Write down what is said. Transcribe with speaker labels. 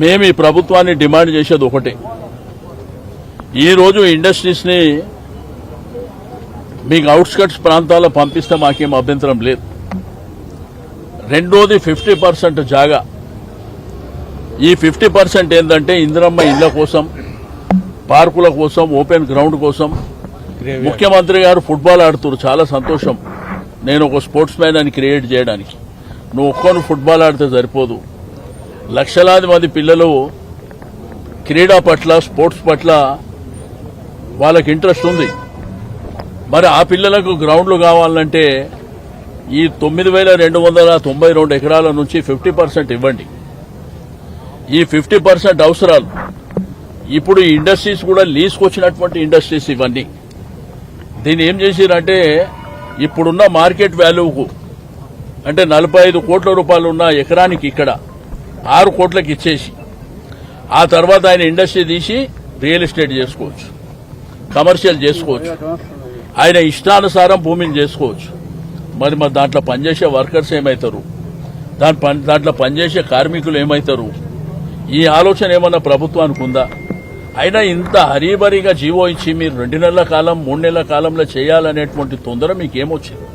Speaker 1: మేము ఈ ప్రభుత్వాన్ని డిమాండ్ చేసేది ఒకటే. ఈరోజు ఇండస్ట్రీస్ని మీకు అవుట్స్కట్స్ ప్రాంతాల్లో పంపిస్తే మాకేం అభ్యంతరం లేదు. రెండోది ఫిఫ్టీ పర్సెంట్ జాగా. ఈ ఫిఫ్టీ పర్సెంట్ ఏంటంటే ఇందిరమ్మ ఇళ్ళ కోసం పార్కుల కోసం ఓపెన్ గ్రౌండ్ కోసం. ముఖ్యమంత్రి గారు ఫుట్బాల్ ఆడుతున్నారు. చాలా సంతోషం. నేను ఒక స్పోర్ట్స్ మ్యాన్ అని క్రియేట్ చేయడానికి. నువ్వు ఒక్కను ఫుట్బాల్ ఆడితే సరిపోదు. లక్షలాది మంది పిల్లలు క్రీడా పట్ల స్పోర్ట్స్ పట్ల వాళ్ళకి ఇంట్రెస్ట్ ఉంది. మరి ఆ పిల్లలకు గ్రౌండ్లు కావాలంటే ఈ తొమ్మిది వేల రెండు వందల తొంభై రెండు ఎకరాల నుంచి ఫిఫ్టీ పర్సెంట్ ఇవ్వండి. ఈ ఫిఫ్టీ పర్సెంట్ అవసరాలు. ఇప్పుడు ఈ ఇండస్ట్రీస్ కూడా లీజ్కొచ్చినటువంటి ఇండస్ట్రీస్ ఇవన్నీ. దీన్ని ఏం చేసిరంటే ఇప్పుడున్న మార్కెట్ వాల్యూకు అంటే నలభై ఐదు కోట్ల రూపాయలు ఉన్న ఎకరానికి ఇక్కడ ఆరు కోట్లకు ఇచ్చేసి ఆ తర్వాత ఆయన ఇండస్ట్రీ తీసి రియల్ ఎస్టేట్ చేసుకోవచ్చు కమర్షియల్ చేసుకోవచ్చు ఆయన ఇష్టానుసారం భూమిని చేసుకోవచ్చు. మరి మరి దాంట్లో పనిచేసే వర్కర్స్ ఏమవుతారు దాని పని దాంట్లో పనిచేసే కార్మికులు ఏమవుతారు ఈ ఆలోచన ఏమన్నా ప్రభుత్వానికి ఉందా? అయినా ఇంత హరీబరీగా జీవో ఇచ్చి మీరు రెండు నెలల కాలం మూడు నెలల కాలంలో చేయాలనేటువంటి తొందర మీకు ఏమొచ్చింది